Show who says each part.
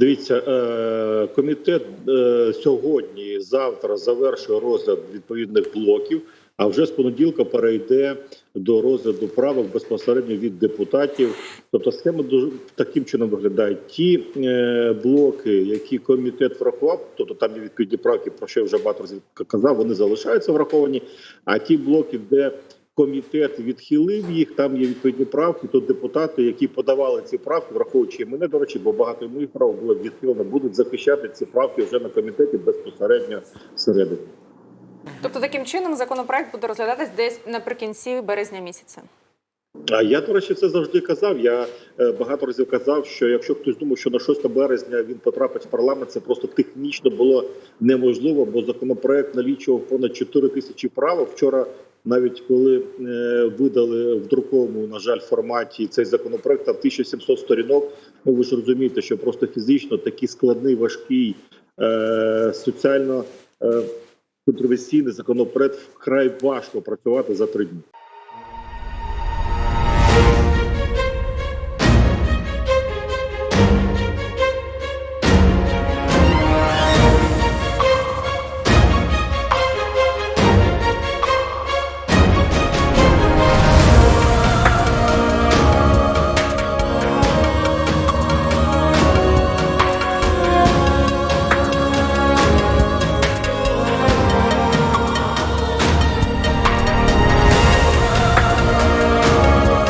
Speaker 1: Дивіться, е, комітет е, сьогодні, завтра завершує розгляд відповідних блоків. А вже з понеділка перейде до розгляду правок безпосередньо від депутатів. Тобто схема дуже таким чином виглядає. Ті е, блоки, які комітет врахував, тобто там є відповідні правки, про що я вже багато разів казав, вони залишаються враховані. А ті блоки, де комітет відхилив їх, там є відповідні правки. То депутати, які подавали ці правки, враховуючи мене, до речі, бо багато моїх прав було відхилено, будуть захищати ці правки вже на комітеті безпосередньо всередині.
Speaker 2: Тобто таким чином законопроект буде розглядатись десь наприкінці березня місяця.
Speaker 1: А я, до речі, це завжди казав. Я е, багато разів казав, що якщо хтось думав, що на 6 березня він потрапить в парламент, це просто технічно було неможливо, бо законопроект налічував понад 4 тисячі правок. Вчора, навіть коли е, видали в друковому, на жаль, форматі цей законопроект, там 1700 сторінок. Ну ви ж розумієте, що просто фізично такий складний, важкий, е, соціально е, контроверсійний законопроект вкрай важко працювати за три дні.